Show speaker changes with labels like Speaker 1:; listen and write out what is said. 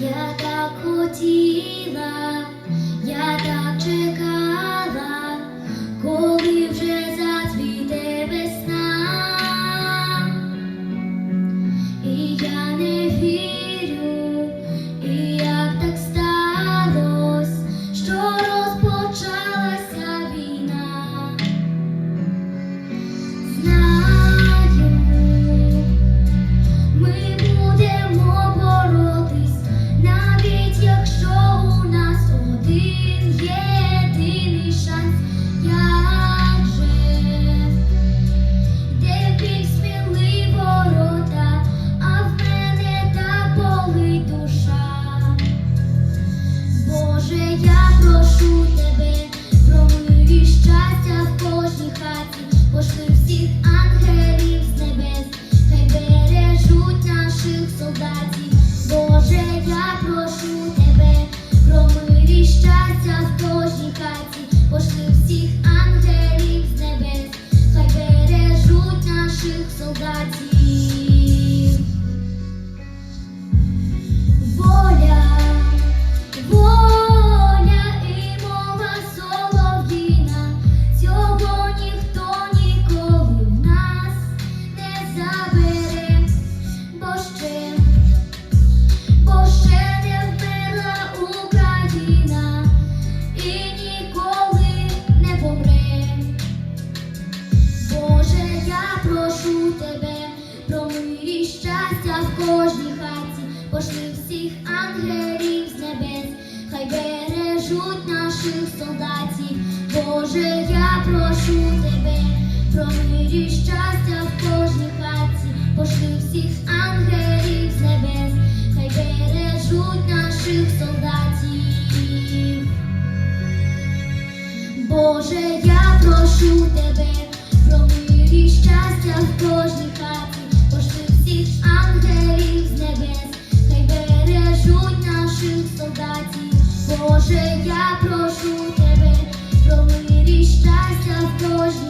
Speaker 1: Я так хотіла, я так. Хаті, пошли всіх ангелів з небес, хай бережуть наших солдатів. Боже, я прошу тебе, про щастя в кожній хаті, пошли всіх ангелів про і щастя в кожній хаті, пошли всіх ангелів з небес, хай бережуть наших солдатів. Боже, я прошу тебе про мир щастя в кожній хаті, пошли всіх ангелів з небес, хай бережуть наших солдатів. Боже, я прошу тебе про мир щастя в всіх з небес, хай бережуть наших солдатів. Боже, я прошу тебе, про мир і щастя в кожній.